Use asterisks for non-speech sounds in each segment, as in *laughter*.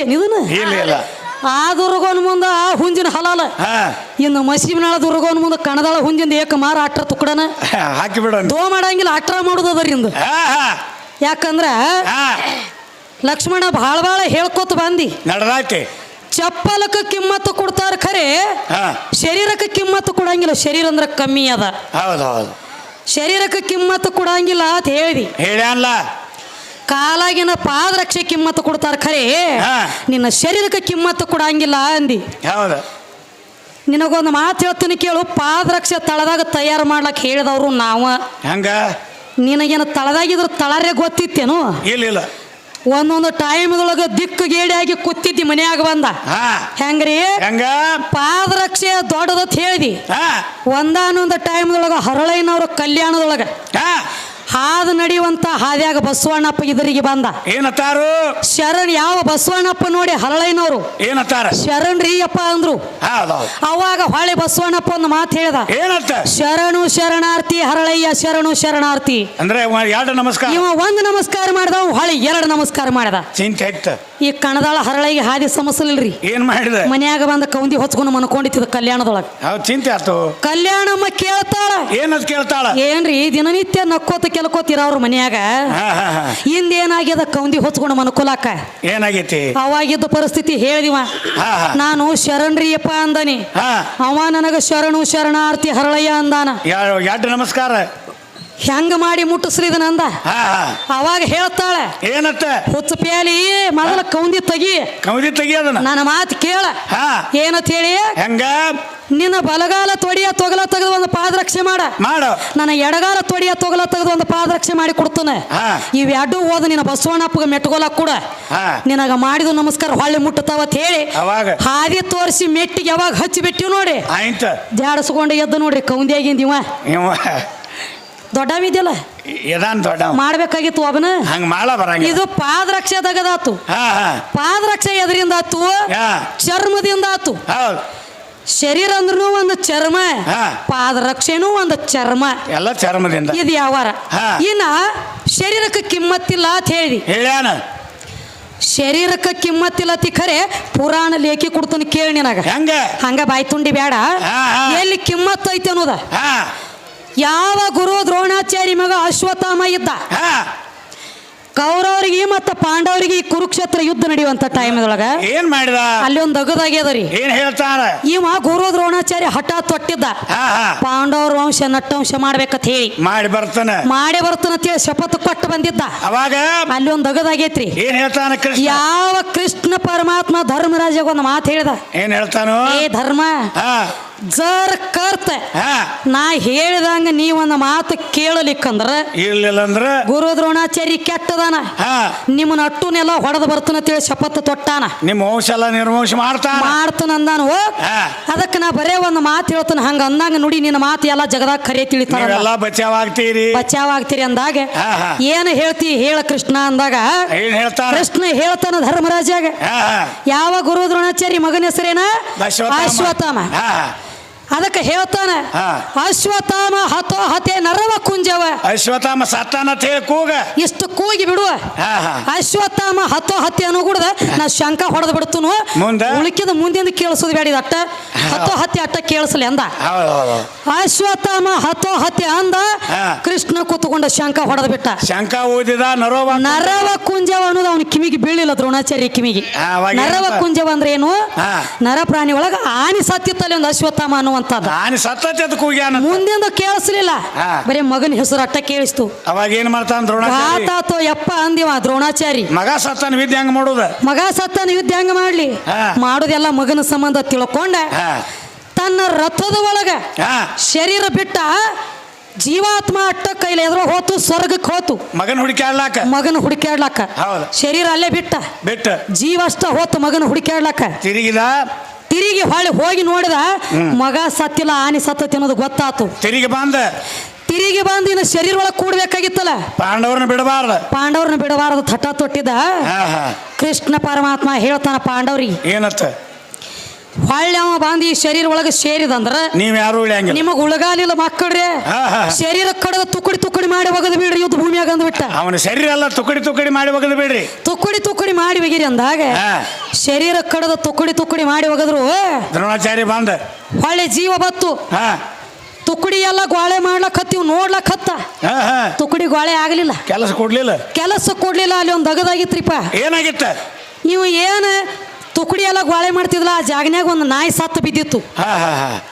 ಇದನ್ನ ಇಲ್ಲ ಇಲ್ಲ. ಆ ದುರ್ಗೋನ್ ಮುಂದ ಆ ಹುಂಜಿನ ಹಲಾಲ. ಇನ್ನು ಮಸೀಬಿನಾಳ ದುರ್ಗೋನ್ ಮುಂದ ಕಣದಾಳ ಹುಂಜಿಂದ ಏಕ ಮಾರ ಅಟ್ರ ತುಕ್ಕಡನ ಹಾಕಿ ಬಿಡೋಣ. ದೋ ಮಾಡಂಗಿಲ್ಲ ಅಟ್ರ ಮಾಡುದು ಅದರಿಂದ ಯಾಕಂದ್ರ ಲಕ್ಷ್ಮಣ ಭಾಳ ಭಾಳ ಹೇಳ್ಕೊತ ಬಂದಿ. ನಡ್ದಾಯ್ತಿ ಚಪ್ಪಲಕ್ಕೆ ಕಿಮ್ಮತ್ತು ಕೊಡ್ತಾರ ಖರೆ ಹಾ. ಶರೀರಕ್ಕೆ ಕಿಮ್ಮತ್ತು ಕೊಡಂಗಿಲ್ಲ ಶರೀರ ಅಂದ್ರೆ ಕಮ್ಮಿ ಅದ. ಹೌದು ಹೌದು. ಶರೀರಕ್ಕೆ ಕಿಮ್ಮತ್ತು ಕೊಡಂಗಿಲ್ಲ ಅಂತ ಹೇಳಿದಿ. ಹೇಳ್ಯಾನ್ಲ. ಕಾಲಾಗಿನ ಪಾದರಕ್ಷೆ ಕಿಮ್ಮತ್ತು ಕೊಡ್ತಾರ ಖರೆ. ನಿನ್ನ ಶರೀರಕ್ಕೆ ಕಿಮ್ಮತ್ತು ಕೊಡಂಗಿಲ್ಲ ಅಂದಿ. ಹೌದು ನಿನಗೊಂದು ಮಾತು ಹೇಳ್ತೀನಿ ಕೇಳು ಪಾದರಕ್ಷೆ ತಳದಾಗ ತಯಾರು ಮಾಡ್ಲಕ್ಕೆ ಹೇಳಿದವರು ನಾವ. ಹಂಗ? ನಿನಗೇನು ತಳದಾಗಿದ್ರು ತಳರೇ ಗೊತ್ತಿತ್ತೇನು? ಇಲ್ಲ ಇಲ್ಲ. ಒಂದೊಂದು ಟೈಮ್ದೊಳಗೆ ದಿಕ್ಕು ಗೇಡಿಯಾಗಿ ಕೂತಿದ್ದಿ ಮನೆಯಾಗ ಬಂದ. ಹೆಂಗ್ರಿ? ಹೆಂಗ? ಪಾದರಕ್ಷೆ ದೊಡ್ಡದತ್ ಹೇಳಿದಿ. ಹಾ. ಒಂದಾನೊಂದು ಟೈಮ್ದೊಳಗೆ ಹರಳೈನವ್ರ ಕಲ್ಯಾಣದೊಳಗ. ಹಾ. ಹಾದು ನಡೆಯುವಂತ ಹಾದ್ಯಾಗ ಬಸವಣ್ಣಪ್ಪ ಇದರಿಗೆ ಬಂದ. ಏನತ್ತಾರು? ಶರಣ್ ಯಾವ ಬಸವಣ್ಣಪ್ಪ ನೋಡಿ ಹರಳೈನವರು? ಏನತ್ತಾರ? ಶರಣ್ ರೀ ಅಪ್ಪ ಅಂದ್ರು. ಅವಾಗ ಹೊಳೆ ಬಸವಣ್ಣಪ್ಪ ಒಂದು ಮಾತು ಹೇಳ್ದ. ಏನಂತ ಶರಣು ಶರಣಾರ್ಥಿ ಹರಳಯ್ಯ ಶರಣು ಶರಣಾರ್ಥಿ. ಅಂದ್ರೆ ಎರಡು ನಮಸ್ಕಾರ. ಇವ ಒಂದು ನಮಸ್ಕಾರ ಮಾಡ್ದ ಹೊಳೆ ಎರಡು ನಮಸ್ಕಾರ ಮಾಡಿದ. ಚಿಂತೆ ಈ ಕಣದಾಳ ಹರಳಿಗೆ ಹಾದಿ ಸಮಸ್ಯಲಿಲ್ರಿ ಏನ್ ಮಾಡಿದ? ಮನ್ಯಾಗ ಬಂದ ಕೌಂದಿ ಹೊಚ್ಕೊಂಡು ಮನ್ಕೊಂಡಿತ್ತು ಕಲ್ಯಾಣದೊಳಗೆ. ಚಿಂತೆ ಆಯ್ತು ಕಲ್ಯಾಣಮ್ಮ ಕೇಳ್ತಾಳ. ಏನದ್ ಕೇಳ್ತಾಳ? ಏನ್ರಿ ದಿನನಿತ್ಯ ನಕ್ಕೋತ ಕೆಲ್ಕೋತಿರ ಅವ್ರ ಮನ್ಯಾಗ? ಹಿಂದೇನಾಗ್ಯದ ಕೌಂದಿ ಹೊಚ್ಕೊಂಡು ಮನ್ಕೊಲಾಕ ಏನಾಗೈತಿ? ಅವಾಗಿದ್ದ ಪರಿಸ್ಥಿತಿ ಹೇಳಿದಿವ. ನಾನು ಶರಣ್ರಿ ಶರಣ್ರಿಯಪ್ಪ ಅಂದನಿ. ಅವ ನನಗ ಶರಣು ಶರಣಾರ್ಥಿ ಹರಳಯ್ಯ ಅಂದಾನ. ಎರಡು ನಮಸ್ಕಾರ? ಹೆಂಗ ಮಾಡಿ ಹಾ ಅವಾಗ ಹೇಳ್ತಾಳೆ. ಏನತ್ತ? ಹುಚ್ಚ ಪ್ಯಾಲಿ ಮೊದಲ ಕೌಂದಿ ತಗಿ. ಕೌಂದಿ ತಗಿ ಅದನ್ನ. ನನ್ನ ಮಾತು ಕೇಳ. ಹಾ. ಏನಂತ ಹೇಳಿ? ಹೆಂಗ? ನಿನ್ನ ಬಲಗಾಲ ತೊಡಿಯ ತೊಗಲ ತೆಗೆದು ಒಂದು ಪಾದರಕ್ಷೆ ಮಾಡ. ಮಾಡು. ನನ್ನ ಎಡಗಾಲ ತೊಡಿಯ ತೊಗಲ ತೆಗೆದು ಒಂದು ಪಾದರಕ್ಷೆ ಮಾಡಿ ಕೊಡ್ತಾನೆ. ಇವೆರಡು ಹೋದ ನಿನ್ನ ಬಸವಣ್ಣಪ್ಪಗೆ ಮೆಟ್ಕೊಲಕ್ ಕೂಡ. ಹಾ. ನಿನಗ ಮಾಡಿದ ನಮಸ್ಕಾರ ಹೊಳ್ಳಿ ಮುಟ್ಟತಾವತ್ ಹೇಳಿ. ಅವಾಗ? ಹಾದಿ ತೋರಿಸಿ ಮೆಟ್ಟಿಗೆ ಯಾವಾಗ ಹಚ್ಚಿ ಬಿಟ್ಟಿವ್ ನೋಡಿ. ಜಾಡಸ್ಕೊಂಡು ಎದ್ದು ನೋಡ್ರಿ ಕೌಂದಿಯಾಗಿಂದ ಇವ. ಇವ. ದೊಡ್ಡವಿದ್ಯಲ್ಲ? ಎದಾನ್ ದೊಡ್ಡ ಮಾಡ್ಬೇಕಾಗಿತ್ತು ಹಂಗ ಮಾಡ ಬರಂಗ ಇದು ಪಾದರಕ್ಷೆ ತೆಗದಾತು. ಹಾ ಹಾ. ಪಾದರಕ್ಷೆ ಎದರಿಂದ ಆತು ಚರ್ಮದಿಂದ ಆತು ಶರೀರ ಅಂದ್ರೂ ಒಂದು ಚರ್ಮ ಹಾ. ಪಾದರಕ್ಷೆನೂ ಒಂದು ಚರ್ಮ. ಎಲ್ಲ ಚರ್ಮದಿಂದ. ಇದು ಯಾವಾರ? ಹಾ. ಇನ್ನ ಶರೀರಕ್ಕೆ ಕಿಮ್ಮತ್ತಿಲ್ಲ ಅಂತ ಹೇಳಿ ಹೇಳ್ಯಾನ. ಶರೀರಕ್ಕೆ ಕಿಮ್ಮತ್ತಿಲ್ಲ ತಿ ಖರೆ ಪುರಾಣ ಲೇಖಿ ಕೊಡ್ತಾನೆ ಕೇಳಿ ನಿನಗ. ಹೆಂಗ? ಹಂಗ ಬಾಯ್ ತುಂಡಿ ಬೇಡ ಹಾ, ಹಾ. ಎಲ್ಲಿ ಕಿಮ್ಮತ್ ಐತೆ ಅನ್ನೋದ? ಹಾ. ಯಾವ ಗುರು ದ್ರೋಣಾಚಾರಿ ಮಗ ಅಶ್ವತ್ಥಾಮ ಇದ್ದ? ಹಾ. ಕೌರವರಿಗೆ ಮತ್ತು ಪಾಂಡವರಿಗೆ ಈ ಕುರುಕ್ಷೇತ್ರ ಯುದ್ಧ ನಡೆಯುವಂತ ಟೈಮ್ದೊಳಗ ಏನ್ ಮಾಡಿದ? ಅಲ್ಲಿ ಒಂದು ಅಗದಾಗ್ಯದರಿ ಏನ್ ಹೇಳ್ತಾರ ಇವ ಗುರು ದ್ರೋಣಾಚಾರ್ಯ ಹಠ ತೊಟ್ಟಿದ್ದ. ಪಾಂಡವರ ವಂಶ ನಟ್ಟವಂಶ ಮಾಡ್ಬೇಕಂತ ಹೇಳಿ. ಮಾಡಿ ಬರ್ತಾನೆ. ಮಾಡಿ ಬರ್ತಾನ ಅಂತ ಹೇಳಿ ಶಪಥ ಕೊಟ್ಟು ಬಂದಿದ್ದ. ಅವಾಗ? ಅಲ್ಲಿ ಒಂದು ಅಗದಾಗೈತ್ರಿ ಏನ್ ಹೇಳ್ತಾನ ಯಾವ ಕೃಷ್ಣ ಪರಮಾತ್ಮ ಧರ್ಮರಾಜಗ ಒಂದು ಮಾತು ಹೇಳಿದ. ಏನ್ ಹೇಳ್ತಾನು? ಏ ಧರ್ಮ ಜರ್ ಕರ್ತ. ನಾ ಹೇಳಿದಂಗ ನೀ ಒಂದು ಮಾತು ಕೇಳಲಿಕ್ಕಂದ್ರ ಇರ್ಲಿಲ್ಲ ಅಂದ್ರ? ಗುರು ದ್ರೋಣಾಚಾರ್ಯ ಕೆಟ್ಟದಾನ. ನಿಮ್ಮನ್ನ ಅಟ್ಟುನೆಲ್ಲ ಹೊಡೆದು ಬರ್ತನ ತಿಳಿ ಶಪಥ ತೊಟ್ಟಾನ. ನಿಮ್ಮ ವಂಶ ಎಲ್ಲ ನಿರ್ವಂಶ ಮಾಡ್ತಾನ. ಮಾಡ್ತಾನ ಅಂದಾನು. ಅದಕ್ಕೆ ನಾ ಬರೇ ಒಂದು ಮಾತು ಹೇಳ್ತಾನ. ಹಂಗ ಅಂದಂಗ ನುಡಿ ನಿನ್ನ ಮಾತು ಎಲ್ಲ ಜಗದಾಗ ಕರೆ ತಿಳಿತಾರ ಬಚಾವ್ ಆಗ್ತೀರಿ. ಬಚಾವ್ ಆಗ್ತೀರಿ ಅಂದಾಗ. ಏನು ಹೇಳ್ತಿ? ಹೇಳ ಕೃಷ್ಣ ಅಂದಾಗ ಕೃಷ್ಣ ಹೇಳ್ತಾನ ಧರ್ಮರಾಜಾಗ. ಯಾವ ಗುರು ದ್ರೋಣಾಚಾರ್ಯ ಮಗನ ಹೆಸರೇನ? ಅಶ್ವತ್ಥಾಮ. ಅದಕ್ಕೆ ಹೇಳ್ತಾನೆ. ಅಶ್ವತ್ಥಾಮ ಹತೋ ಹತೆ ನರವ ಕುಂಜವ. ಅಶ್ವತ್ಥಾಮ ಸತ್ತಾನ ಹೇಳಿ ಕೂಗ. ಇಷ್ಟು ಕೂಗಿ ಬಿಡುವ. ಅಶ್ವತ್ಥಾಮ ಹತೋ ಹತ್ಯೆ ಅನ್ನೋ ಕೂಡ ನಾ ಶಂಕ ಹೊಡೆದು ಬಿಡ್ತುನು. ಮುಂದ? ಉಳಿಕಿದ ಮುಂದಿಂದ ಕೇಳಿಸೋದು ಬೇಡ ಅಟ್ಟ ಹತ್ತೋ ಹತ್ಯೆ ಅಟ್ಟ ಕೇಳಿಸಲಿ ಅಂದ. ಅಶ್ವತ್ಥಾಮ ಹತೋ ಹತ್ಯೆ ಅಂದ. ಕೃಷ್ಣ ಕೂತ್ಕೊಂಡ ಶಂಕ ಹೊಡೆದು ಬಿಟ್ಟ. ಶಂಕ ಓದಿದ ನರವ ನರವ ಕುಂಜವ ಅನ್ನೋದು ಅವನ ಕಿವಿಗೆ ಬೀಳಿಲ್ಲ ದ್ರೋಣಾಚಾರ್ಯ ಕಿವಿಗೆ. ನರವ ಕುಂಜವ ಅಂದ್ರೆ ಏನು? ನರ ಪ್ರಾಣಿ ಒಳಗ ಆನಿ ಸತ್ತಿತ್ತಲ್ಲಿ ಒಂದು ಅಶ್ವತ್ಥಾಮ ಅನ್ನುವಂಥದ್ದು ನಾನು ಸತ್ತತಿ ಅದು ಕೂಗ್ಯಾನ ಮುಂದಿಂದ ಕೇಳಿಸ್ಲಿಲ್ಲ. ಹಾ. ಬರೀ ಮಗನ ಹೆಸರು ಅಟ್ಟ ಕೇಳಿಸ್ತು. ಅವಾಗ ಏನ್ ಮಾಡ್ತಾನ ದ್ರೋಣಾಚಾರಿ? ಘಾತಾತೋ ಯಪ್ಪ ಅಂದಿವ ದ್ರೋಣಾಚಾರಿ. ಮಗ ಸತ್ತಾನ ವಿದ್ಯೆ ಹಂಗ ಮಾಡುದ? ಮಗ ಸತ್ತನ ಯುದ್ಧ ಹೆಂಗ ಮಾಡ್ಲಿ? ಹಾ. ಮಾಡುದೆಲ್ಲ ಮಗನ ಸಂಬಂಧ ತಿಳ್ಕೊಂಡ ಹಾ. ತನ್ನ ರಥದ ಒಳಗ ಹಾ. ಶರೀರ ಬಿಟ್ಟ ಜೀವಾತ್ಮ ಅಟ್ಟ ಕೈಲಿ ಎದುರು ಹೋತು ಸ್ವರ್ಗಕ್ಕೆ ಹೋತು. ಮಗನ ಹುಡುಕ್ಯಾಡ್ಲಾಕ? ಮಗನ ಹುಡುಕ್ಯಾಡ್ಲಕ್ಕ ಹೌದು. ಶರೀರ ಅಲ್ಲೇ ಬಿಟ್ಟ. ಬಿಟ್ಟ. ಜೀವ ಅಷ್ಟ ಹೋತು ಮಗನ ಹುಡುಕ್ಯಾಡ್ಲಕ್ಕ ತಿರುಗಿದ ತಿರುಗಿ ಹೊಳ್ಳಿ ಹೋಗಿ ನೋಡಿದ ಮಗ ಸತ್ತಿಲ್ಲ ಆನೆ ಸತ್ತತಿ ಅನ್ನೋದು ಗೊತ್ತಾತು. ತಿರುಗಿ ಬಂದ. ತಿರುಗಿ ಬಂದು ಇನ್ನು ಶರೀರ ಒಳಗೆ ಕೂಡ್ಬೇಕಾಗಿತ್ತಲ್ಲ. ಪಾಂಡವ್ರನ್ನ ಬಿಡಬಾರ್ದು. ಪಾಂಡವ್ರನ್ನ ಬಿಡಬಾರದು ತಟ್ಟ ತೊಟ್ಟಿದ ಕೃಷ್ಣ ಪರಮಾತ್ಮ ಹೇಳ್ತಾನ ಪಾಂಡವ್ರಿಗೆ ಏನತ್ತ ಹೊಳ್ಳಿ ಅವ ಬಂದು ಈ ಶರೀರ ಒಳಗೆ ಸೇರಿದಂದ್ರ ನೀವ್ ಯಾರು ಉಳಿಯಂಗಿಲ್ಲ. ನಿಮಗ್ ಉಳಗಾಲಿಲ್ಲ ಮಕ್ಕಳ್ರಿ ಹಾ, ಹಾ. ಶರೀರ ಕಡದ ತುಕ್ಕಡಿ ತುಕ್ಕಡಿ ಮಾಡಿ ಒಗದು ಬಿಡ್ರಿ ಯುದ್ಧ ಭೂಮಿಯಾಗ ಅಂದ್ಬಿಟ್ಟ. ಅವನ ಶರೀರ ಎಲ್ಲ ತುಕಡಿ ತುಕಡಿ ಮಾಡಿ ಒಗದು ಬಿಡ್ರಿ. ತುಕ್ಕಡಿ ತುಕ್ಕಡಿ ಮಾಡಿ ಹೋಗಿರಿ ಅಂದಾಗ ಹಾ. ಶರೀರ ಕಡದ ತುಕ್ಕಡಿ ತುಕ್ಕಡಿ ಮಾಡಿ ಒಗದ್ರು ದ್ರೋಣಾಚಾರ್ಯ ಬಂದ. ಹೊಳ್ಳಿ ಜೀವ ಬತ್ತು. ಹಾ. ತುಕ್ಕಡಿ ಎಲ್ಲ ಗ್ವಾಳೆ ಮಾಡ್ಲಕ್ ಹತ್ತಿವ್ ನೋಡ್ಲಕ್ ಹತ್ತ. ಹಾ ಹಾ. ತುಕಡಿ ಗೋಳೆ ಆಗಲಿಲ್ಲ. ಕೆಲಸ ಕೊಡ್ಲಿಲ್ಲ. ಕೆಲಸ ಕೊಡ್ಲಿಲ್ಲ ಅಲ್ಲಿ ಒಂದು ದಗದಾಗಿತ್ರಿಪ್ಪ ಏನಾಗಿತ್ತ? ನೀವು ಏನು ತುಕಡಿ ಎಲ್ಲ ಗೋಳೆ ಮಾಡ್ತಿದ್ಲ ಆ ಜಾಗನ್ಯಾಗ ಒಂದು ನಾಯಿ ಸತ್ತು ಬಿದ್ದಿತ್ತು. ಹಾ ಹಾ ಹಾ.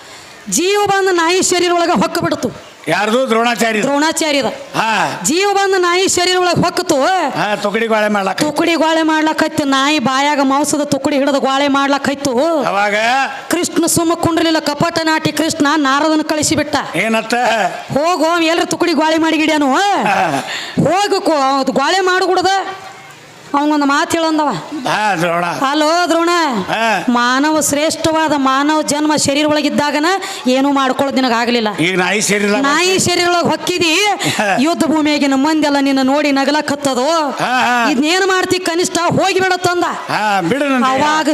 ಜೀವ ಬಂದು ನಾಯಿ ಶರೀರ ಒಳಗೆ ಹೊಕ್ಕ ಬಿಡ್ತು. ಯಾರ್ದು? ದ್ರೋಣಾಚಾರ್ಯ ದ್ರೋಣಾಚಾರ್ಯದ. ಹಾ. ಜೀವ ಬಂದು ನಾಯಿ ಶರೀರ ಒಳಗೆ ಹೊಕ್ಕತು ಹಾ ತುಕಡಿ ಗೋಳೆ ಮಾಡ್ಲಾಕ ತುಕಡಿ ಗೋಳೆ ಮಾಡ್ಲಕತ್ತು ನಾಯಿ ಬಾಯಾಗ ಮಾಂಸದ ತುಕಡಿ ಹಿಡಿದು ಗೋಳೆ ಮಾಡ್ಲಕೈತು. ಅವಾಗ? ಕೃಷ್ಣ ಸುಮ್ಮ ಕುಂಡ್ರಲಿಲ್ಲ ಕಪಟ ನಾಟಿ ಕೃಷ್ಣ ನಾರದನ ಕಳಿಸಿಬಿಟ್ಟ. ಏನತ್ತ? ಹೋಗೋ ಎಲ್ರ ತುಕಡಿ ಗೋಳೆ ಮಾಡಿಗಿಡ್ಯಾನು. ಹೋಗು ಹೋಗ ಗೋಳೆ ಮಾಡುಗುಡದ ಅವನೊಂದು ಮಾತು ಹೇಳಂದವ. ದ್ರೋಣ. ಹಲೋ ದ್ರೋಣ. ಮಾನವ ಶ್ರೇಷ್ಠವಾದ ಮಾನವ ಜನ್ಮ ಶರೀರ ಒಳಗಿದ್ದಾಗನ ಏನು ಮಾಡ್ಕೊಳ್ಳೋದು ನಿನಗಾಗಲಿಲ್ಲ. ನಾಯಿ ಶರೀರ ಒಳಗೆ ಹೊಕ್ಕಿದಿ. ಯುದ್ಧ ಭೂಮಿಯಾಗಿನ ಮಂದೆಲ್ಲ ನಿನ್ನ ನೋಡಿ ನಗಲಕ್ಕತ್ತದು. ಇದನ್ನೇನು ಮಾಡ್ತಿ ಕನಿಷ್ಠ? ಹೋಗಿ ಬಿಡತ್ತಂದ ಅವಾಗ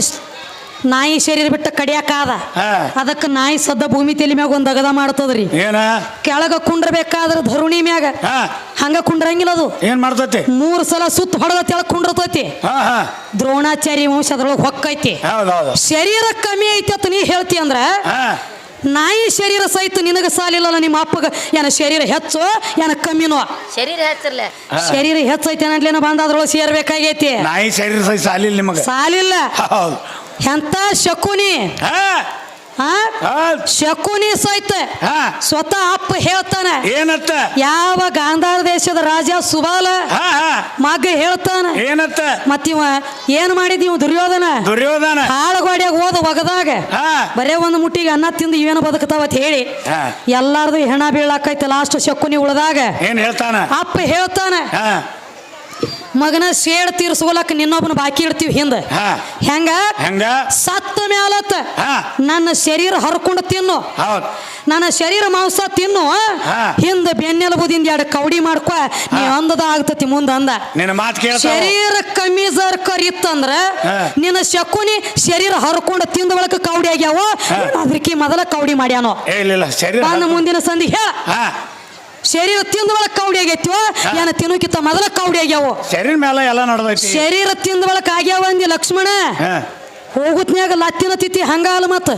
ನಾಯಿ ಶರೀರ ಬಿಟ್ಟು ಕಡಿಯಾಕಾದ ಹಾ. ಅದಕ್ಕೆ ನಾಯಿ ಸದ್ದ ಭೂಮಿ ತಲೆ ಮ್ಯಾಗ ಒಂದ್ ಅಗದ ಮಾಡ್ತದ್ರಿ. ಏನ? ಕೆಳಗ ಕುಂಡ್ರಬೇಕಾದ್ರ ಧರುಣಿ ಮ್ಯಾಗ. ಹಾ. ಹಂಗ ಕುಂಡ್ರಂಗಿಲ್ಲ ಅದು. ಏನ್ ಮಾಡ್ತತಿ? ಮೂರು ಸಲ ಸುತ್ತ ಹೊಡೆದ ತೆಳಗ್ ಕುಂಡ್ರತೈತಿ. ಹಾ ಹಾ. ದ್ರೋಣಾಚಾರ್ಯ ವಂಶ ಅದ್ರೊಳಗೆ ಹೊಕ್ಕೈತಿ. ಹೌದೌದು. ಶರೀರ ಕಮ್ಮಿ ಐತಿ ಅಂತ ನೀ ಹೇಳ್ತಿ ಅಂದ್ರ ಹಾ. ನಾಯಿ ಶರೀರ ಸಹಿತ ನಿನಗ ಸಾಲಿಲ್ಲಲ್ಲ ನಿಮ್ಮ ಅಪ್ಪಗ. ಏನ ಶರೀರ ಹೆಚ್ಚು ಏನ ಕಮ್ಮಿನೋ. ಶರೀರ ಹೆಚ್ಚಿರ್ಲೆ ಶರೀರ ಹೆಚ್ಚೈತೆ ಬಂದ ಅದ್ರೊಳಗೆ ಸೇರ್ಬೇಕಾಗೈತಿ. ನಾಯಿ ಶರೀರ ಸೈ ಸಾಲಿಲ್ಲ ನಿಮಗೆ. ಸಾಲಿಲ್ಲ. ಹೌದು. ಎಂತ ಶಕುನಿ? ಶಕುನಿ ಸಹಿತ ಸ್ವತಃ ಅಪ್ಪ ಹೇಳ್ತಾನೆ. ಏನತ್ತ? ಯಾವ ಗಾಂಧಾರ ದೇಶದ ರಾಜ ಸುಬಾಲ? ಮಗ ಹೇಳ್ತಾನ. ಏನತ್ತ? ಮತ್ತಿವ ಏನ್ ಮಾಡಿದಿ ಇವ ದುರ್ಯೋಧನ? ದುರ್ಯೋಧನ. ಹಾಳಗೋಡ್ಯಾಗ ಹೋದ ಒಗದಾಗ ಬರೇ ಒಂದು ಮುಟ್ಟಿಗೆ ಅನ್ನ ತಿಂದು ಇವೇನು ಬದುಕತಾವ ಅಂತ ಹೇಳಿ ಎಲ್ಲಾರದು ಹೆಣ ಬೀಳಾಕೈತೆ ಲಾಸ್ಟ್ ಶಕುನಿ ಉಳದಾಗ. ಏನ್ ಹೇಳ್ತಾನ? ಅಪ್ಪ ಹೇಳ್ತಾನೆ. ಮಗನ ಸೇಡ್ ತೀರ್ಸ್ಕೊಲಕ್ ನಿನ್ನೊಬ್ಬನ ಬಾಕಿ ಇಡ್ತೀವಿ ಹಿಂದ. ಹೆಂಗ? ಹೆಂಗ? ಸತ್ತ ಮ್ಯಾಲತ್ತ ನನ್ನ ಶರೀರ ಹರ್ಕೊಂಡು ತಿನ್ನು. ನನ್ನ ಶರೀರ ಮಾಂಸ ತಿನ್ನು. ಹಿಂದ ಬೆನ್ನೆಲುಬುದಿಂದ ಎರಡು ಕೌಡಿ ಮಾಡ್ಕೊ. ನೀ ಅಂದದ ಆಗ್ತತಿ ಮುಂದ ಅಂದ. ನಿನ್ನ ಮಾತು ಶರೀರ ಕಮ್ಮಿ ಜರ್ಕರ್ ಇತ್ತಂದ್ರ ಹಾ. ನಿನ್ನ ಶಕುನಿ ಶರೀರ ಹರ್ಕೊಂಡು ತಿಂದ ಒಳಕ ಕವಡಿ ಆಗ್ಯಾವ. ಅದಕ್ಕೆ ಮೊದಲ ಕೌಡಿ ಮಾಡ್ಯಾನೋ. ಬಂದ ಮುಂದಿನ ಸಂಧಿ ಹೇಳ. ಶರೀರ ತಿಂದ ಒಳಗೆ ಕೌಡಿ ಆಗೈತಿವ? ಏನ ತಿನ್ನೋಕಿತ್ತ ಮೊದಲ ಕೌಡಿ ಆಗ್ಯಾವ? ಶರೀರ ಮೇಲೆ ಎಲ್ಲ ನಡೆದೈತಿ. ಶರೀರ ತಿಂದ ಒಳಕ್ ಆಗ್ಯಾವ ಅಂದಿ ಲಕ್ಷ್ಮಣ? ಹೋಗುತ್ನ್ಯಾಗ ಲತ್ತಿನ ತಿತಿ ಹಂಗಲ್ಲ ಮತ್ತ.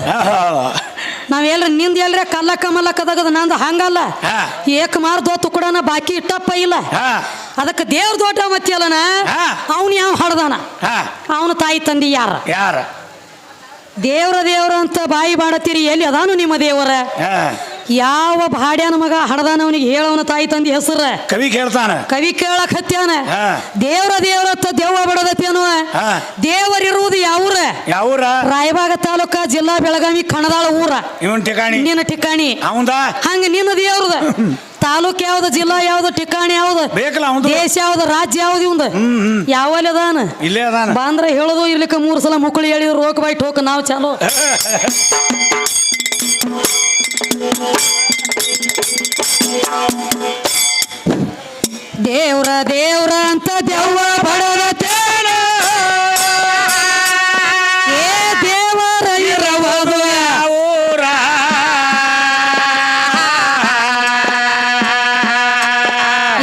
ನಾವ್ ಎಲ್ರ ನಿಂದ ಎಲ್ರ ಕಲ್ಲ ಕಮಲ ಕದಗದ ನಂದ ಹಂಗಲ್ಲ. ಹಾ. ಏಕ ಮಾರ್ ದೋತು ಕೂಡ ಬಾಕಿ ಇಟ್ಟಪ್ಪ ಇಲ್ಲ. ಅದಕ್ಕೆ ದೇವ್ರ ದೊಡ್ಡ ಮತ್ತಿಯಲ್ಲನ. ಅವನು ಯಾವ ಹಡ್ದಾನ? ಅವನ ತಾಯಿ ತಂದಿ ಯಾರ? ಯಾರ? ದೇವ್ರ ದೇವ್ರ ಅಂತ ಬಾಯಿ ಮಾಡತ್ತೀರಿ ಎಲ್ಲಿ ಅದಾನು ನಿಮ್ಮ ದೇವರ? ಯಾವ ಭಾಡ್ಯಾನ ಮಗ ಹಡದಾನ ಅವನಿಗೆ ಹೇಳವನ ತಾಯಿ ತಂದಿ ಹೆಸರ? ಕವಿ ಕೇಳ್ತಾನ. ಕವಿ ಕೇಳಕ್ ಹತ್ಯಾನ. ದೇವ್ರ ದೇವ್ರ ದೇವ್ವ ದೆವ್ವ ಅನ್ನುವ. ದೇವರಿರುವುದು ಯಾವ್ರ? ಯಾವೂರ? ರಾಯಬಾಗ ತಾಲೂಕ ಜಿಲ್ಲಾ ಬೆಳಗಾವಿ ಕಣದಾಳ ಊರ. ಇವನ್ ಠಿಕಾಣಿ. ನಿನ್ನ ಠಿಕಾಣಿ. ಅವಂದ? ಹಂಗ ನಿನ್ನ ದೇವ್ರದ. ತಾಲೂಕ್ ಯಾವ್ದು ಜಿಲ್ಲಾ ಯಾವ್ದು ಠಿಕಾಣಿ ಯಾವ್ದು? ದೇಶ ಯಾವ್ದು ರಾಜ್ಯ ಯಾವ್ದು ಇವಂದ? ಯಾವಲ್ಲಿ ಅದಾನ? ಇಲ್ಲೇ ಅದಾನ. ಬಂದ್ರ ಹೇಳೋದು ಇರ್ಲಿಕ್ಕ ಮೂರು ಸಲ ಮುಕ್ಕಳಿ ಹೇಳಿದ್ರು ರೋಕ್ ಬಾಯ್ ಟೋಕ್ ನಾವು ಚಾಲೋ. *laughs* ದೇವ್ರ ದೇವ್ರ ಅಂತ ದೆವ್ವ ಬಡದತೇನ ಏ ದೇವರ ಇರಬಹುದು ಊರ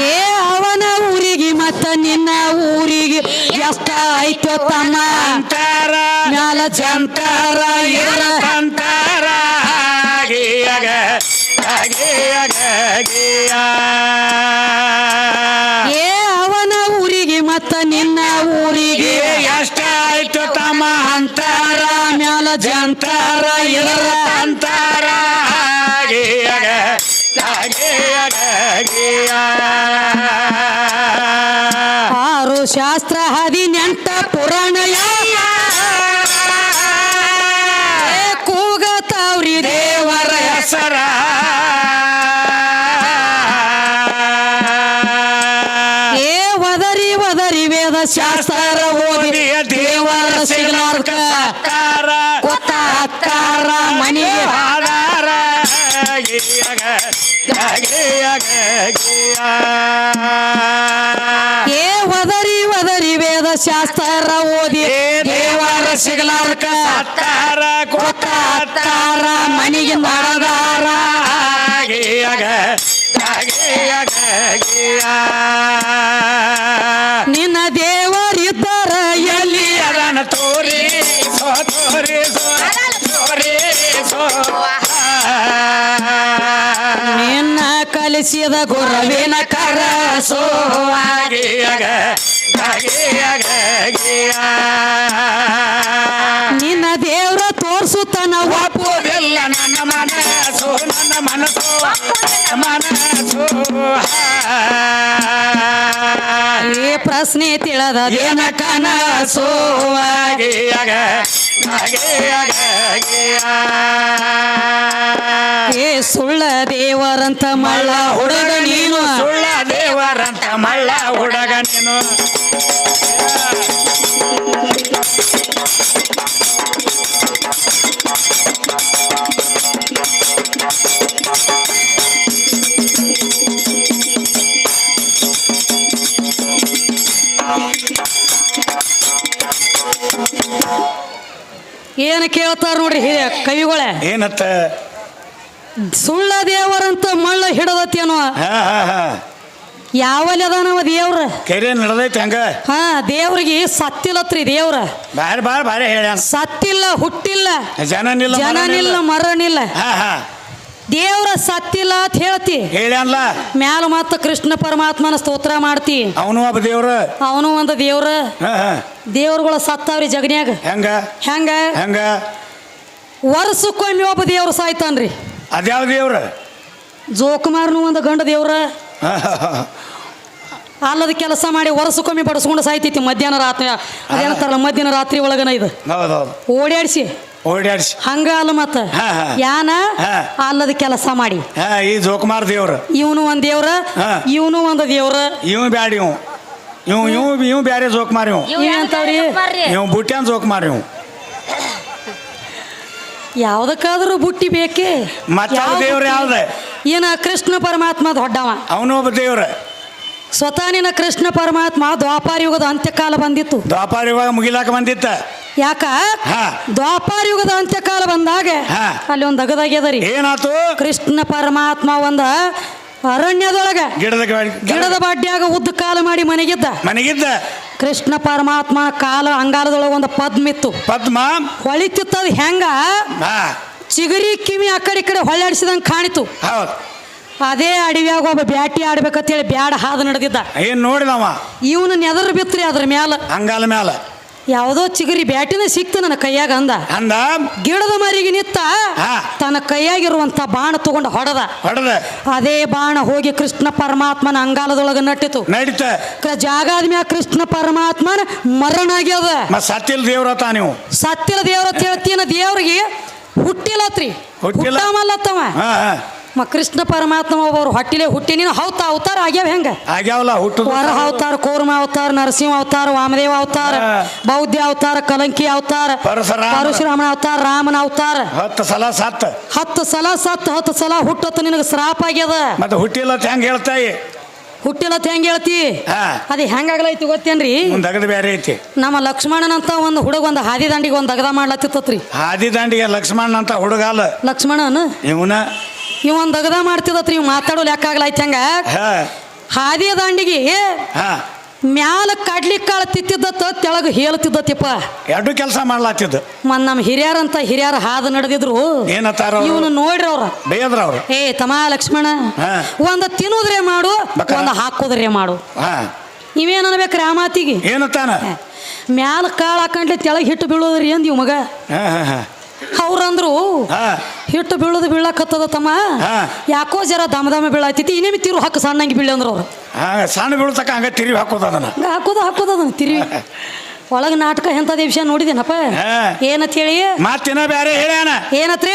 ಏ ಅವನ ಊರಿಗೆ ಮತ್ತ ನಿನ್ನ ಊರಿಗೆ ಎಷ್ಟ ಆಯ್ತು ತಮ್ಮ. ಅಂತಾರ ಮ್ಯಾಲ ಜಂತಾರ ಇರ ಅಂತಾರ ನಿನ್ನ ಊರಿಗೆ ಎಷ್ಟ ಆಯ್ತು ತಮ್ಮ ಅಂತಾರ? ಮ್ಯಾಲ ಜಂತಾರ ಇರ ಅಂತಾರ? ಆರು ಶಾಸ್ತ್ರ ಹದಿನೆಂಟ ಪುರಾಣ ಯಾವ ಏ ವದರಿ ವದರಿ ವೇದ ಶಾಸ್ತ್ರ ಓದಿ ದೇವರ ಸಿಗಲಾರ್ಕ ಸತ್ತಾರ ಕೊಟ್ಟ ಮನಿಗೆ ಮಾಡದಾರ ನಿನ್ನ ದೇವರಿದ್ದರ ಕಲಿಸಿದ ಗುರವಿನ ಕರ ನಿನ್ನ ದೇವ್ರ ತೋರ್ಸುತ್ತಾನ ಒಪ್ಪುವುದಿಲ್ಲ ನನ್ನ ಮನಸ್ಸು ನನ್ನ ಮನಸ್ಸು ಮನಸ್ಸು. ಈ ಪ್ರಶ್ನೆ ತಿಳದ ಏನ ಕನಸು ಆಗಿಯಾಗ ಆಗಿಯಾಗ ಏ ಸುಳ್ಳ ದೇವರಂತ ಮಳ್ಳ ಹುಡುಗ ನೀನು ಸುಳ್ಳ ದೇವರಂತ ಮಳ್ಳ ಹುಡುಗ ನೀನು. ಏನು ಕೇಳ್ತಾರ ನೋಡ್ರಿ ಹಿರಿಯ ಕವಿಗಳೇ? ಏನತ್ತ? ಸುಳ್ಳ ದೇವರಂತ ಮಳ್ಳ ಹಿಡದತ್ತೇನೋ ಹಾ ಹಾ ಹಾ. ಯಾವಲ್ಲಿ ಅದಾನವ ದೇವ್ರ? ಕೆರೆ ನಡೆದೈತಿ ಹಂಗ? ಹಾ ದೇವ್ರಿಗೆ ಸತ್ತಿಲ್ಲತ್ರಿ ದೇವ್ರ. ಬಾರಿ ಬಾರಿ ಬಾರಿ ಹೇಳ ಸತ್ತಿಲ್ಲ ಹುಟ್ಟಿಲ್ಲ. ಜನನಿಲ್ಲ ಜನನಿಲ್ಲ ಮರಣಿಲ್ಲ ಹಾ ಹಾ. ದೇವ್ರ ಸತ್ತಿಲ್ಲ ಅಂತ ಹೇಳ್ತಿ. ಹೇಳ್ಯಾನ್ಲ ಮ್ಯಾಲ ಮತ್ತ ಕೃಷ್ಣ ಪರಮಾತ್ಮನ ಸ್ತೋತ್ರ ಮಾಡ್ತಿ. ಅವನು ಒಬ್ಬ ದೇವ್ರ. ಅವನು ಒಂದು ದೇವ್ರ. ದೇವ್ರಗಳ ಸತ್ತಾವ್ರಿ ಜಗನ್ಯಾಗ. ಹೆಂಗ? ಹೆಂಗ? ಹೆಂಗ? ವರ್ಷಕ್ಕೊಮ್ಮೆ ಒಬ್ಬ ದೇವ್ರ ಸಾಯ್ತಾನ್ರಿ. ಅದ್ಯಾವ ದೇವ್ರ? ಜೋಕುಮಾರ್ನು ಒಂದು ಗಂಡ ದೇವ್ರ. ಅಲ್ಲದ ಕೆಲಸ ಮಾಡಿ ವರ್ಷಕ್ಕೊಮ್ಮೆ ಬಡಿಸ್ಕೊಂಡು ಸಾಯ್ತೈತಿ ಮಧ್ಯಾಹ್ನ ರಾತ್ರಿ. ಅದೇನಂತಾರಲ್ಲ ಮಧ್ಯಾಹ್ನ ರಾತ್ರಿ ಒಳಗನ ಇದು. ಓಡಾಡಿಸಿ ಓಡಾಡ್ಸಿ. ಹಂಗ ಅಲ್ಲ ಮತ್ತ? ಹಾ, ಹಾ. ಯಾನ? ಹಾ. ಅಲ್ಲದ ಕೆಲಸ ಮಾಡಿ. ಹಾ ಈ ಜೋಕುಮಾರ್ ದೇವ್ರ. ಇವನು ಒಂದ್ ದೇವ್ರ ಹಾ. ಇವನು ಒಂದು ದೇವ್ರ. ಇವ್ ಬ್ಯಾಡ ಇವ್ ಇವ್ ಇವ್ ಇವ್ ಬ್ಯಾರೆ ಜೋಕುಮಾರ್ ಇವ್ ಏನಂತಾವ್ರಿ ಇವ್ ಬುಟ್ಯಾನ್ ಜೋಕುಮಾರ್ ಇವ್ ಯಾವ್ದಕ್ಕಾದ್ರೂ ಬುಟ್ಟಿ ಬೇಕೇ? ಮತ್ತೆ ಯಾವ ದೇವ್ರ ಬುಟ್ಟಿ? ಯಾವ್ದ? ಏನ ಕೃಷ್ಣ ಪರಮಾತ್ಮ ದೊಡ್ಡವ ಅವನು ಒಬ್ಬ ದೇವ್ರ. ಸ್ವತಃ ನಿನ್ನ ಕೃಷ್ಣ ಪರಮಾತ್ಮ ದ್ವಾಪಾರ ಯುಗದ ಅಂತ್ಯಕಾಲ ಬಂದಿತ್ತು. ದ್ವಾಪಾರ ಯುಗ ಮುಗಿಲಾಕ ಬಂದಿತ್ತ? ಯಾಕ? ಹಾ. ದ್ವಾಪಾರ ಯುಗದ ಅಂತ್ಯಕಾಲ ಬಂದಾಗ. ಅಲ್ಲಿ ಒಂದು ಅಗದಾಗ್ಯದರಿ ಏನಾತು? ಕೃಷ್ಣ ಪರಮಾತ್ಮ ಒಂದ ಅರಣ್ಯದೊಳಗ ಗಿಡದ ಗಿಡದ ಬಾಡ್ಯಾಗ ಉದ್ದ ಕಾಲ ಮಾಡಿ ಮನೆಗಿದ್ದ. ಮನೆಗಿದ್ದ? ಕೃಷ್ಣ ಪರಮಾತ್ಮ ಕಾಲ ಅಂಗಾಲದೊಳಗ ಒಂದು ಪದ್ಮಿತ್ತು ಪದ್ಮ? ಹೊಳಿತಿತ್ತದ ಹೆಂಗ? ಚಿಗರಿ ಕಿವಿ ಆ ಕಡೆ ಈ ಕಡೆ ಹೊಳ್ಳಾಡಿಸಿದಂಗೆ ಕಾಣಿತು. ಹೌದ್. ಅದೇ ಅಡವ್ಯಾಗ ಒಬ್ಬ ಬ್ಯಾಟಿ ಆಡ್ಬೇಕಂತೇಳಿ ಬ್ಯಾಡ ಹಾದು ನಡೆದಿದ್ದ. ಏನ್ ನೋಡಿದವ ಇವನು ನೆದರ್ ಬಿತ್ರಿ ಅದ್ರ ಮ್ಯಾಲ. ಹಂಗಾಲ ಮ್ಯಾಲ. ಯಾವುದೋ ಚಿಗರಿ ಬ್ಯಾಟಿನ ಸಿಕ್ತು ನನ್ನ ಕೈಯಾಗ ಅಂದ. ಅಂದ? ಗಿಡದ ಮರಿಗೆ ನಿತ್ತ. ತನ್ನ ಕೈಯಾಗಿರುವಂತ ಬಾಣ ತಗೊಂಡು ಹೊಡೆದ. ಹೊಡೆದ. ಅದೇ ಬಾಣ ಹೋಗಿ ಕೃಷ್ಣ ಪರಮಾತ್ಮನ ಅಂಗಾಲದೊಳಗ ನಟ್ಟಿತು. ನಡೀತ. ಕ- ಜಾಗಾದ ಮ್ಯಾಗ ಕೃಷ್ಣ ಪರಮಾತ್ಮನ ಮರಣ ಆಗ್ಯದ. ಸತ್ತಿಲ್ ದೇವ್ರತ ನೀವು? ಸತ್ತಿರ ದೇವ್ರ ಹೇಳ್ತೀನ ದೇವ್ರಿಗೆ ಹುಟ್ಟಿಲ್ಲತ್ರಿ ಹುಟ್ಟಿಲ್ಲ? ಹಾ. ಮ ಕೃಷ್ಣ ಪರಮಾತ್ಮ ಒಬ್ಬರು ಹೊಟ್ಟಿಲೆ ಹುಟ್ಟಿ ನೀನು ಹೌತ ಅವತಾರ ಆಗ್ಯಾವ ಹೆಂಗ? ಆಗ್ಯಾವಲ್ಲ ಹುಟ್ಟು ವರ ಅವತಾರ ಕೂರ್ಮ ಅವತಾರ ನರಸಿಂಹ ಅವತಾರ ವಾಮದೇವ ಅವತಾರ. ಬೌದ್ಧ ಅವತಾರ ಕಲಂಕಿ ಅವತಾರ ಪರಶುರಾಮ. ಪರಶುರಾಮನ ಅವತಾರ ರಾಮನ ಅವತಾರ. ಹತ್ತು ಸಲ ಸತ್ ಹತ್ತು ಸಲ ಸತ್ತು ಹತ್ತು ಸಲ ಹುಟ್ಟತ್ತು ನಿನಗೆ ಶ್ರಾಪ ಆಗ್ಯದ? ಮತ್ತೆ ಹುಟ್ಟಿಲ್ಲ ಹೆಂಗ್ ಹೇಳ್ತಾಯಿ ಹುಟ್ಟಿಲ್ಲ ಹೆಂಗ ಹೇಳ್ತಿ. ಅದು ಹೆಂಗಾಗ್ಲೈತಿ ಗೊತ್ತೇನ್ರಿ? ಮುಂದ್ ಅಗದ ಬೇರೆ ಐತಿ. ನಮ್ಮ ಲಕ್ಷ್ಮಣನಂತ ಒಂದು ಹುಡುಗ ಒಂದು ಹಾದಿ ದಾಂಡಿಗೆ ಒಂದು ದಗದ ಮಾಡ್ಲತ್ತಿತ್ತತ್ರಿ. ಹಾದಿ ದಾಂಡಿಗೆ ಲಕ್ಷ್ಮಣ ಅಂತ ಹುಡುಗಾಲ ಲಕ್ಷ್ಮಣನ? ಇವನ ಇವ್ ದಗದ ಮಾಡ್ತಿದತ್ರಿ ಇವ್ ಮಾತಾಡೋ ಲೆಕ್ಕ ಆಗ್ಲಾಯ್ತು ಹಂಗ? ಹಾ. ಹಾದಿ ದಾಂಡಿಗೆ ಮ್ಯಾಲ ಕಡ್ಲಿ ಕಾಳು ತಿತ್ತಿದ್ದತ್ತ ತೆಳಗ ಹೇಳುತ್ತಿದ್ದತಿಪ್ಪ ಎರಡು ಕೆಲಸ ಮಾಡ್ಲಾತಿದ್ದು. ಮನ್ ನಮ್ಮ ಹಿರಿಯರಂತ ಹಿರಿಯರ ಹಾದು ನಡೆದಿದ್ರು. ಏನತ್ತಾರ ಇವನು ನೋಡ್ರಿ ಅವ್ರ. ಬೇಯದ್ರ ಅವ್ರು? ಏ ತಮ ಲಕ್ಷ್ಮಣ ಒಂದು ತಿನ್ನುದ್ರೆ ಮಾಡು ಒಂದು ಹಾಕುದ್ರೆ ಮಾಡು. ಹಾ. ಅನ್ಬೇಕು ಅನ್ಬೇಕ್ರಿ ಆ ಮಾತಿಗೆ? ಏನತ್ತಾನ? ಮ್ಯಾಲ ಕಾಳು ಹಾಕಂಡ್ಲಿ ತೆಳಗ್ ಹಿಟ್ಟು ಬೀಳೋದ್ರಿ ಅಂದ್ ಇವ್ ಮಗ. ಅವ್ರಂದ್ರು ಹಾ. ಹಿಟ್ಟು ಬೀಳೋದು ಬೀಳಕತ್ತದ ತಮ್ಮ. ಹಾ. ಯಾಕೋ ಜರ ದಮ ದಮ ಬೀಳಾತೈತಿ ಇನ್ನೇಮಿ ತಿರು ಹಾಕು ಸಣ್ಣಂಗೆ ಬೀಳಿ ಅಂದ್ರು ಅವ್ರು. ಹಾ ಸಣ್ಣ ಬೀಳ್ತಕ್ಕ ಹಂಗ ತಿರುವಿ ಹಾಕೋದ ಅದನ್ನ. ಹಾಕೋದ ಹಾಕೋದು ಹಾಕೋದು ಅದನ್ನ ತಿರುವಿ. *laughs* ಒಳಗ ನಾಟಕ ಎಂಥದ ವಿಷಯ ನೋಡಿದೇನಪ್ಪ? ಏನತ್ ಏನಂತ ಹೇಳಿ? ಮತ್ತಿನ ಬೇರೆ ಹೇಳ್ಯಾನ ಏನತ್ರಿ?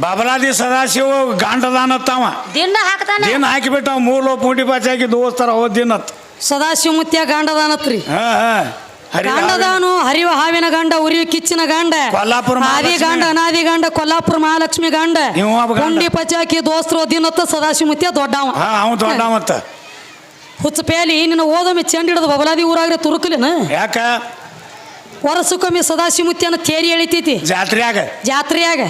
ಬಾಬಲಾದಿ ಸದಾಶಿವ ಗಾಂಡದಾನತ್ತವ. ದಿನ ಹಾಕ್ತಾನ ದಿನ ಹಾಕಿಬಿಟ್ಟು ಮೂರು ಲೋ ಪೂಟಿ ಪಾಚಿ ಹಾಕಿ ದೋಸ್ತಾರ ಹೋದ್ ದಿನತ್. ಸದಾಶಿವಮುತ್ಯ ಗಾಂಡದಾನತ್ರಿ. ಹಾ ಹಾ. ಗಾಂಡದಾನು ಹರಿವ ಹಾವಿನ ಗಂಡ ಉರಿಯು ಕಿಚ್ಚಿನ ಗಂಡ. ಕೊಲ್ಲಾಪುರ ಆದಿ. ಗಂಡ ಅನಾದಿ ಗಂಡ ಕೊಲ್ಲಾಪುರ ಮಹಾಲಕ್ಷ್ಮಿ ಗಂಡ. ಗುಂಡಿ. ಪಚಾಕಿ ದೋಸ್ತರು ದಿನತ್ತ ಸದಾಶಿವಮುತ್ಯ ದೊಡ್ಡವ. ಅವ ದೊಡ್ಡ ಮತ್ತ. ಹುಚ್ಚ ಪೇಲಿ ನಿನ್ನ ಓದೊಮ್ಮೆ ಚೆಂಡ ಹಿಡಿದು ಬಬಲಾದಿ ಊರಾಗ್ರೆ ತುರುಕಲೇನ? ಯಾಕ? ವರ್ಷಕ್ಕೊಮ್ಮೆ ಸದಾಶಿವಮೂರ್ತಿಯನ್ನ ತೇರಿ ಎಳಿತೈತಿ. ಜಾತ್ರೆಯಾಗ. ಜಾತ್ರೆಯಾಗ.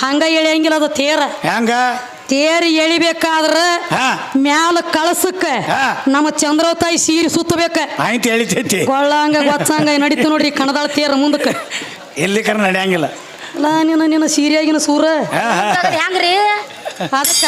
ಹಂಗ ಎಳಿಯಂಗಿಲ್ಲ ಅದು ತೇರ. ಹೆಂಗ? ತೇರು ಎಳಿಬೇಕಾದ್ರೆ ಮ್ಯಾಲ ಕಳಸಕ್ಕ. ನಮ್ಮ ಚಂದ್ರವತಾಯಿ ಸೀರೆ ಸುತ್ತಬೇಕ. ಆಯ್ತು ಎಳಿತೈತಿ. ಕೊಳ್ಳಂಗ ಗೊತ್ತಂಗ ನಡೀತು ನೋಡ್ರಿ ಕಣದಾಳ ತೇರ ಮುಂದಕ್ಕ. ಎಲ್ಲಿ ಕರ ನಡೆಯಂಗಿಲ್ಲ. ಅಲ್ಲ ನಿನ್ನ ನಿನ್ನ ಸೀರಿಯಾಗಿನ ಸೂರ. ಹೆಂಗ್ರಿ? ಅದಕ್ಕ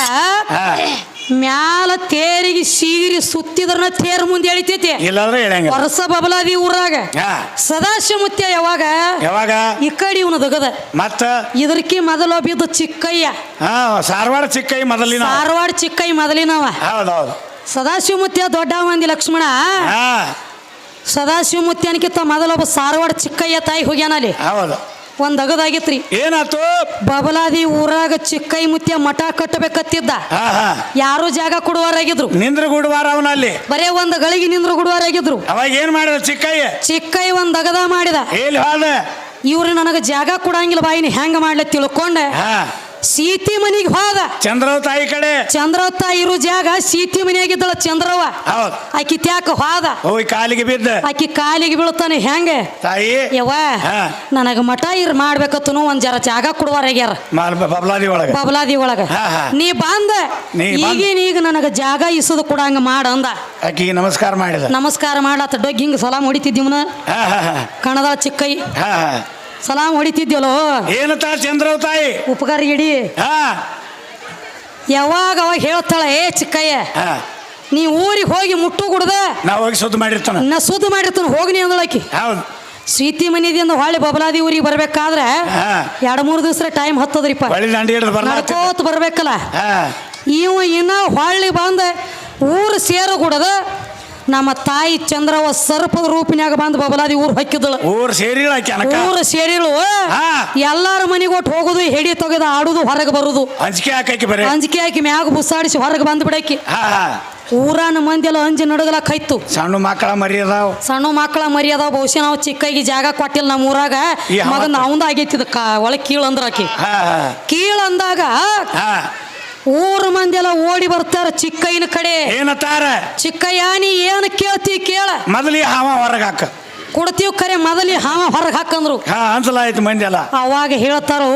ಮ್ಯಾಲ ತೇರಿಗೆ ಸೀರಿ ಸುತ್ತಿದ್ರನ ತೇರ್ ಮುಂದೆ ಎಳಿತೈತಿ. ಇಲ್ಲಾಂದ್ರೆ ವರ್ಷ ಬಬಲಾದಿ ಊರಾಗ. ಹಾ. ಸದಾಶಿವಮುತ್ಯ ಯಾವಾಗ? ಯಾವಾಗ? ಈ ಕಡೆ ಇವನು ದಗದ. ಮತ್ತ? ಇದಕ್ಕೆ ಮೊದಲ ಬಿದ್ದು ಚಿಕ್ಕಯ್ಯ. ಹಾ ಸಾರವಾಡ ಚಿಕ್ಕಯ್ಯ ಮೊದಲಿನ ಸಾರವಾಡ ಚಿಕ್ಕಯ್ಯ ಮೊದಲಿನವ. ಹೌದೌದು. ಸದಾಶಿವಮುತ್ಯ ದೊಡ್ಡ ಮಂದಿ ಲಕ್ಷ್ಮಣ. ಹಾ. ಸದಾಶಿವಮುತ್ಯನಕ್ಕಿಂತ ಮೊದಲೊಬ್ಬ ಸಾರವಾಡ ಚಿಕ್ಕಯ್ಯ ತಾಯಿ ಹೋಗ್ಯಾನಲ್ಲಿ ಹೌದು. ಒಂದ್ ಅಗದಾಗಿತ್ರಿ. ಏನಾತು? ಬಬಲಾದಿ ಊರಾಗ ಚಿಕ್ಕೈ ಮುತ್ಯ ಮಠ ಕಟ್ಟಬೇಕತ್ತಿದ್ದ. ಯಾರು ಜಾಗ ಕೊಡುವಾರಾಗಿದ್ರು? ನಿಂದ್ರ ಗುಡುವಾರ ಅವನಲ್ಲಿ. ಬರೇ ಒಂದ್ ಗಳಿಗೆ ನಿಂದ್ರ ಗುಡುವಾರಾಗಿದ್ರು. ಅವಾಗ ಏನ್ ಮಾಡಿದ ಚಿಕ್ಕಯ್ಯ ಚಿಕ್ಕೈ ಒಂದ್ ಅಗದ ಮಾಡಿದ. ಎಲ್ಲಿ ಹೋದ? ಇವ್ರು ನನಗ ಜಾಗ ಕೊಡಂಗಿಲ್ಲ ಬಾಯಿನ ಹೆಂಗ ಮಾಡ್ಲಿ ತಿಳ್ಕೊಂಡೆ. ಸೀತಿ ಮನಿಗೆ ಹೋದ. ಚಂದ್ರವ ತಾಯಿ ಕಡೆ. ಚಂದ್ರವ ತಾಯಿ ಇರೋ ಜಾಗ ಸೀತಿ ಮನೆಯಾಗಿದ್ದಳ ಚಂದ್ರವ್ವ ಹೌದು. ಆಕಿ ತ್ಯಾಕ ಹೋದ. ಹೋಗಿ ಕಾಲಿಗೆ ಬಿದ್ದ. ಆಕಿ ಕಾಲಿಗೆ ಬೀಳ್ತಾನೆ ಹೆಂಗ? ತಾಯಿ? ಯವ್ವ ಹಾ. ನನಗ ಮಠ ಇರ್ ಮಾಡ್ಬೇಕತ್ತನು ಒಂದ್ ಜರ ಜಾಗ ಕೊಡುವರಾಗ್ಯಾರ ಮಾಲ್ ಬಬ್ಲಾದಿ ಒಳಗ. ಬಬಲಾದಿ ಒಳಗ. ಹಾ, ಹಾ. ನೀ ಬಂದ. ನೀ ಬಂದ್. ಈಗೀನ ಈಗ ನನಗ ಜಾಗ ಇಸದು ಕೊಡಂಗ ಮಾಡ ಅಂದ. ಆಕಿಗೆ ನಮಸ್ಕಾರ ಮಾಡಿದ. ನಮಸ್ಕಾರ ಮಾಡತ್ತ ಡೊಗ್ ಹಿಂಗ ಸಲಾಮ್ ಹೊಡಿತಿದ್ದೀವನ ಹಾ ಹಾ ಹಾ. ಕಣದ ಚಿಕ್ಕೈ. ಹಾ ಹಾ. ಸಲಾಮ್ ಹೊಡಿತಿದ್ಯಲ್ಲೋ? ಏನಂತ ಚಂದ್ರವ್ ತಾಯಿ? ಉಪಕಾರ ಇಡಿ. ಹಾ. ಯಾವಾಗ ಅವಾಗ ಹೇಳ್ತಾಳ ಏ ಚಿಕ್ಕಯ್ಯ ಹಾ. ನೀ ಊರಿಗೆ ಹೋಗಿ ಮುಟ್ಟು ಕುಡ್ದ ನಾ ಹೋಗಿ ಸುದ್ದಿ ಮಾಡಿರ್ತಾನ. ನಾ ಸುದ್ದಿ ಮಾಡಿರ್ತಾನ ಹೋಗಿ ನೀ ಅಂದಳಕಿ. ಹೌದು. ಸ್ವೀತಿ ಮನಿದಿಂದ ಹೊಳ್ಳಿ ಬಬಲಾದಿ ಊರಿಗೆ ಬರ್ಬೇಕಾದ್ರೆ ಹಾ. ಎರಡು ಮೂರು ದಿವಸ ಟೈಮ್ ಹತ್ತದ್ರಿಪ್ಪ. ಹೊಳ್ಳಿ ದಂಡಿ ಹಿಡಿದು ಬರ್ಲಾತ ನಡ್ಕೋತ ಬರ್ಬೇಕಲ್ಲ. ಹಾ. ಇವ ಇನ್ನ ಹೊಳ್ಳಿ ಬಂದ ಊರು ಸೇರು ಕೂಡದ ನಮ್ಮ ತಾಯಿ ಚಂದ್ರವ ಸರ್ಪದ ರೂಪಿನ್ಯಾಗ ಬಂದು ಬಬಲಾದಿ ಊರು ಹಾಕಿದಳು ಊರ್ ಸೇರಿಲ್ಲ ಊರು ಸೇರಿಳು. ಎಲ್ಲಾರ ಮನೆಗೆ ಒಟ್ಟು ಹೋಗುದು ಹೆಡಿ ತೆಗೆದು ಆಡುದು ಹೊರಗೆ ಬರುದು. ಅಂಜಿಕೆ ಹಾಕಿ ಬರೀ. ಅಂಜಿಕೆ ಹಾಕಿ ಮ್ಯಾಗ ಬುಸಾಡಿಸಿ ಹೊರಗೆ ಬಂದು ಬಿಡಕಿ. ಊರಾನ ಮಂದಿ ಎಲ್ಲ ಅಂಜಿ ನಡಗಲಕ್ ಕೈತು ಸಣ್ಣ ಮಕ್ಕಳ ಮರಿ ಅದಾವ. ಸಣ್ಣ ಮಕ್ಕಳ ಮರ್ಯಾದ ಬಹುಶಃ ನಾವು ಚಿಕ್ಕಾಗಿ ಜಾಗ ಕೊಟ್ಟಿಲ್ಲ ನಮ್ಮ ಊರಾಗ. ಮಗನ ಅವಂದ ಆಗೈತಿದ ಕಾ ಒಳಗೆ ಕೀಳು ಅಂದ್ರ ಊರ ಮಂದಿ ಎಲ್ಲ ಓಡಿ ಬರ್ತಾರ ಚಿಕ್ಕಯ್ಯನ ಕಡೆ. ಏನತ್ತಾರ? ಚಿಕ್ಕಯ್ಯ ನೀ ಏನು ಕೇಳ್ತಿ ಕೇಳ. ಮೊದಲಿ ಹಾವ ಹೊರಗೆ ಹಾಕ. ಕೊಡ್ತೀವಿ ಕರೆ ಮೊದಲಿ ಹಾವ ಹೊರಗೆ ಹಾಕಂದ್ರು ಹಾ ಅನ್ಸಲ ಆಯ್ತು ಮಂದಿ ಎಲ್ಲ ಅವಾಗ ಹೇಳ್ತಾರು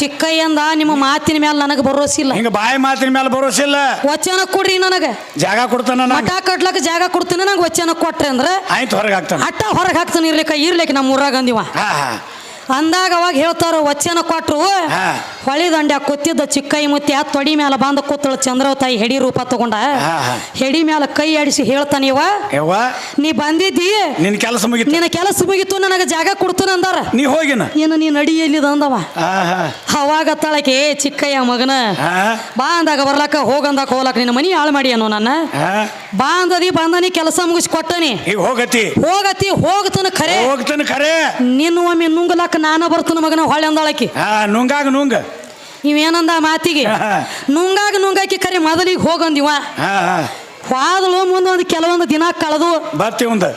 ಚಿಕ್ಕಯ್ಯಂದ ನಿಮ್ಮ ಮಾತಿನ ಮೇಲೆ ನನಗೆ ಬರೋಸಿಲ್ಲ ಹಿಂಗ ಬಾಯಿ ಮಾತಿನ ಮೇಲೆ ಬರೋಸಿಲ್ಲ ವಚನ ಕೊಡ್ರಿ ನನಗೆ. ಜಾಗ ಕೊಡ್ತಾನ ಮಠ ಕಟ್ಲಕ್ಕ ಜಾಗ ಕೊಡ್ತೀನಿ ನಂಗೆ ವಚನ ಕೊಟ್ರಿ ಅಂದ್ರೆ ಆಯ್ತು ಹೊರಗೆ ಹಾಕ್ತಾನೆ. ಅಟ್ಟ ಹೊರಗೆ ಹಾಕ್ತಾನೆ ಇರ್ಲಿಕ್ಕ ಇರ್ಲಿಕ್ಕೆ ನಮ್ಮ ಊರಾಗ ಅಂದಿವ. ಹಾ ಹಾ. ಅಂದಾಗ ಅವಾಗ ಹೇಳ್ತಾರ ವಚನ ಕೊಟ್ರು. ಹೊಳಿ ದಂಡ್ಯಾಗ ಕೂತಿದ್ದ ಚಿಕ್ಕೈ ಮುತ್ತಿ ಆ ತೊಡಿ ಮ್ಯಾಲ ಬಂದ ಕೂತಳ ಚಂದ್ರವ ತಾಯಿ ಹೆಡಿ ರೂಪ ತಗೊಂಡ. ಹೆಡಿ ಮ್ಯಾಲ ಕೈ ಆಡಿಸಿ ಹೇಳ್ತಾನ ಇವ ನೀ ಬಂದಿದ್ದಿ? ನಿನ್ನ ಕೆಲಸ ಮುಗಿತು. ನಿನ್ನ ಕೆಲಸ ಮುಗಿತು ನನಗೆ ಜಾಗ ಕೊಡ್ತಾನ ಅಂದಾರ. ನೀ ಹೋಗಿನ. ಏನು ನೀ ಅಡಿ ಎಲ್ಲಿದ ಅಂದವ? ಅವಾಗ ತಳಕೆ ಚಿಕ್ಕಯ್ಯ ಮಗನ ಬಾ ಅಂದಾಗ ಬರ್ಲಾಕ ಹೋಗಂದಾಗ ಹೋಗ್ಲಾಕ ನಿನ್ನ ಮನಿ ಹಾಳು ಮಾಡಿ ಅನ್ನೋ ನನ್ನ. ಬಾ ಅಂದದಿ ಬಂದನಿ ಕೆಲಸ ಮುಗಿಸಿ ಕೊಟ್ಟನಿ. ಹೋಗತಿ. ಹೋಗತಿ ಹೋಗ್ತಾನ ಖರೆ. ಹೋಗ್ತಾನ ಖರೆ. ನಿನ್ನ ಒಮ್ಮೆ ನುಂಗಲಕ್ಕ ನಾನ ಬರ್ತನು ಮಗನ ಹೊಳೆ ಅಂದಾಳಕಿ ಹಾ ನುಂಗಾಗ ನುಂಗ. ಇವೇನಂದ ಮಾತಿಗೆ. ನುಂಗಾಗ ನುಂಗಾಕಿ ಕರೆ ಮೊದಲಿಗೆ ಹೋಗಂದಿವ. ಹಾ ಹಾ. ವಾದಳು ಒಂದು ಕೆಲವೊಂದು ದಿನ ಕಳೆದು ಬತ್ತಿ ಒಂದು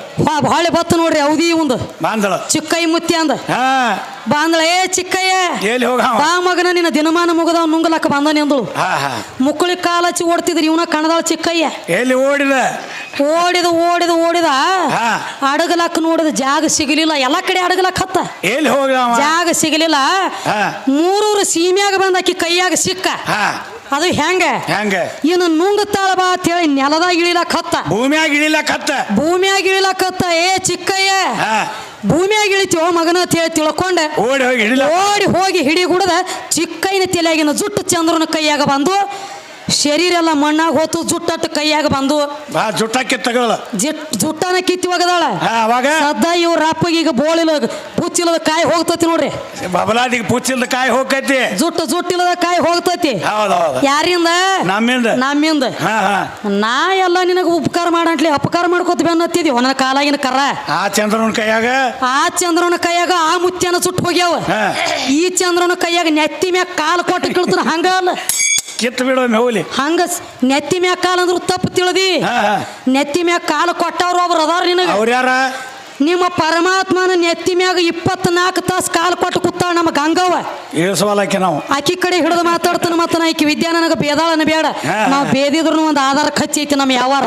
ಹೊಳೆ ಬತ್ತು ನೋಡ್ರಿ ಅವಧಿ ಒಂದು ಬಾಂದಳ. ಚಿಕ್ಕೈ ಮುತ್ತಿ ಅಂದ. ಹಾ. ಬಾಂದಳ ಏ ಚಿಕ್ಕಯ್ಯ ಎಲ್ಲಿ ಹೋಗ ಬಾ ಮಗನ ನಿನ್ನ ದಿನಮಾನ ಮುಗದವ್ ನುಂಗಲಕ್ಕ ಬಂದ ಅಂದಳು ಮುಕ್ಕಳಿ ಕಾಲ ಹಚ್ಚಿ ಓಡ್ತಿದ್ರಿ ಇವನ ಕಣದಾಳ ಚಿಕ್ಕಯ್ಯ. ಎಲ್ಲಿ ಓಡಿದ? ಓಡಿದ ಓಡಿದ ಓಡಿದ. ಅಡಗಲಕ್ಕ ನೋಡಿದ ಜಾಗ ಸಿಗಲಿಲ್ಲ. ಎಲ್ಲ ಕಡೆ ಅಡಗಲಕ್ಕ ಹತ್ತ. ಎಲ್ಲಿ ಹೋಗ ಜಾಗ ಸಿಗಲಿಲ್ಲ. ಮೂರೂರು ಸೀಮ್ಯಾಗ ಬಂದ ಆಕಿ ಕೈಯಾಗ ಸಿಕ್ಕ. ಅದು ಹೆಂಗ? ಹೆಂಗ? ಇನ್ನು ನುಂಗುತ್ತಾಳ ಬಾ ಅಂತ ಹೇಳಿ ನೆಲದಾಗ ಇಳಿಲಕ್ಕ ಹತ್ತ ಭೂಮಿಯಾಗ ಇಳಿಲ ಕತ್ತ. ಭೂಮಿಯಾಗ ಇಳಿಲಕ್ಕ ಹತ್ತ ಏ ಚಿಕ್ಕಯ್ಯ ಭೂಮಿಯಾಗ ಇಳಿತೀವೋ ಮಗನ ಅಂತ ಹೇಳಿ ತಿಳ್ಕೊಂಡೆ ಓಡಿ ಹೋಗಿ ಹಿಡಿಲ. ಓಡಿ ಹೋಗಿ ಹಿಡಿ ಗುಡದ ಚಿಕ್ಕೈನ ತಲೆಯಾಗಿನ ಜುಟ್ಟು ಚಂದ್ರನ ಕೈಯಾಗ ಬಂದು ಶರೀರ ಎಲ್ಲ ಮಣ್ಣಾಗ ಹೋತು ಜುಟ್ಟಟ್ಟು ಕೈಯಾಗ ಬಂದು. ಬಾ ಜುಟ್ಟಕ್ಕೆ ತಗೊಳ ಜಿಟ್ ಜುಟ್ಟನ ಕಿತ್ತಿ ಒಗದಾಳ. ಅವಾಗ? ಸದ್ದ ಇವ್ರ ಅಪ್ಪಗೆ ಈಗ ಬೋಳಿಲ್ಲ ಪುಚ್ಚಿಲ್ಲದ ಕಾಯಿ ಹೋಗ್ತತಿ ನೋಡ್ರಿ. ಬಬಲಾದಿಗೆ ಪುಚ್ಚಿಲ್ದ ಕಾಯಿ ಹೋಗೈತಿ ಜುಟ್ಟು ಜುಟ್ಟಿಲ್ಲದ ಕಾಯಿ ಹೋಗ್ತತಿ. ಯಾರಿಂದ? ನಮ್ಮಿಂದ. ನಮ್ಮಿಂದ. ನಾ ಎಲ್ಲ ನಿನಗ ಉಪಕಾರ ಮಾಡಂಟ್ಲಿ ಅಪಕಾರ ಮಾಡ್ಕೋತೀವಿ ಅನ್ನತ್ತಿದ್ವಿ ಒಂದೊಂದು ಕಾಲಾಗಿನ ಕರ ಆ ಚಂದ್ರನ ಕೈಯಾಗ? ಆ ಚಂದ್ರನ ಕೈಯಾಗ ಆ ಮುತ್ಯನ ಸುಟ್ಟು ಹೋಗ್ಯಾವ. ಈ ಚಂದ್ರನ ಕೈಯಾಗ ನೆತ್ತಿ ಮ್ಯಾಗ ಕಾಲು ಕೊಟ್ಟು ಕಿಳ್ತಾರ ಹಂಗ ಕಿತ್ತು ಬಿಡೋ ಹೋಗ್ಲಿ. ಹಂಗ ನೆತ್ತಿ ಮ್ಯಾಗ ಕಾಲ ಅಂದ್ರೆ ತಪ್ಪು ತಿಳಿದಿ. ಹಾ ಹಾ. ನೆತ್ತಿ ಮ್ಯಾಗ ಕಾಲ ಕೊಟ್ಟವ್ರು ಒಬ್ರು ಅದಾರ ನಿನಗ. ಅವ್ರ ಯಾರ? ನಿಮ್ಮ ಪರಮಾತ್ಮನ ನೆತ್ತಿ ಮ್ಯಾಗ ಇಪ್ಪತ್ನಾಲ್ಕು ತಾಸು ಕಾಲು ಕೊಟ್ಟು ಕೂತಾಳ ನಮ್ಮ ಗಂಗವ್ವ. ಇಳಿಸವಲ್ಲಕ್ಕೆ ನಾವು. ಆಕಿ ಕಡೆ ಹಿಡಿದು ಮಾತಾಡ್ತಾನ ಮತ್ತ ನಾ ಆಕಿ ವಿದ್ಯಾ ನನಗೆ ಬೇದಾಳನ ಬೇಡ. ಹಾ. ನಾವು ಬೇದಿದ್ರು ಒಂದು ಆಧಾರ ಖರ್ಚು ಐತಿ ನಮ್ಮ ಯಾವಾರ.